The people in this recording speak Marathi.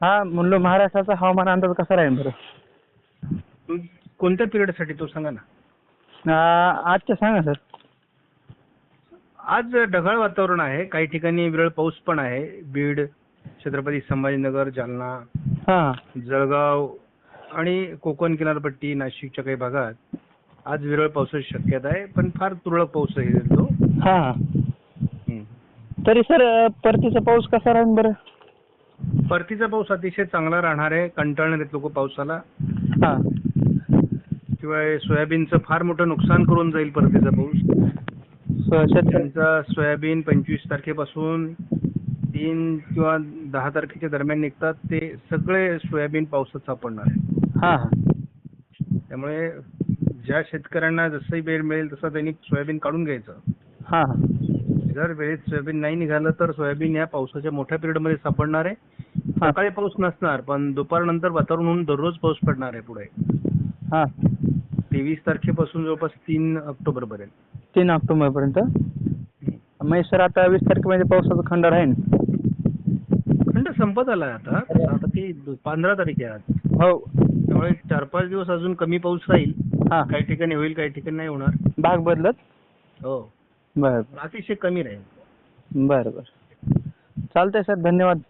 हा म्हणलो महाराष्ट्राचा हवामान अंदाज कसा राहील बरं? कोणत्या पिरियडसाठी तो सांगा ना. आ, आजच्या सांगा सर. आज ढगाळ वातावरण आहे काही ठिकाणी विरळ पाऊस पण आहे. बीड छत्रपती संभाजीनगर जालना हा. जळगाव आणि कोकण किनारपट्टी नाशिकच्या काही भागात आज विरळ पावसाची शक्यता आहे पण फार तुरळक पाऊस आहे तो. हा. हा तरी सर परतीचा पाऊस कसा राहील बरं? परतीचा पाऊस अतिशय चांगला राहणार आहे. कंटाळणार आहेत लोक पावसाला. हा. शिवाय सोयाबीनचं फार मोठं नुकसान करून जाईल परतीचा पाऊस. त्यांचा सोयाबीन पंचवीस तारखेपासून तीन किंवा दहा तारखेच्या दरम्यान निघतात. ते सगळे सोयाबीन पावसात सापडणार आहे हा त्यामुळे ज्या शेतकऱ्यांना जसंही वेळ मिळेल तसं त्यांनी सोयाबीन काढून घ्यायचं. हा. जर वेळेत सोयाबीन नाही निघालं तर सोयाबीन या पावसाच्या मोठ्या पिरियडमध्ये सापडणार आहे. सकाळी पाऊस नसणार पण दुपारनंतर वातावरण होऊन दररोज पाऊस पडणार आहे पुढे. हा. तेवीस तारखेपासून जवळपास तीन ऑक्टोबर पर्यंत तीन ऑक्टोबर पर्यंत मग सर आता वीस तारखेमध्ये पावसाचा खंड राहील. खंड संपत आलाय आता. आता ती पंधरा तारीख आहे आज. हो. त्यामुळे चार पाच दिवस अजून कमी पाऊस राहील. हा. काही ठिकाणी होईल काही ठिकाणी नाही होणार. भाग बदलत? हो. बरं. अतिशय कमी राहील. बरं बरं. चालतंय सर धन्यवाद.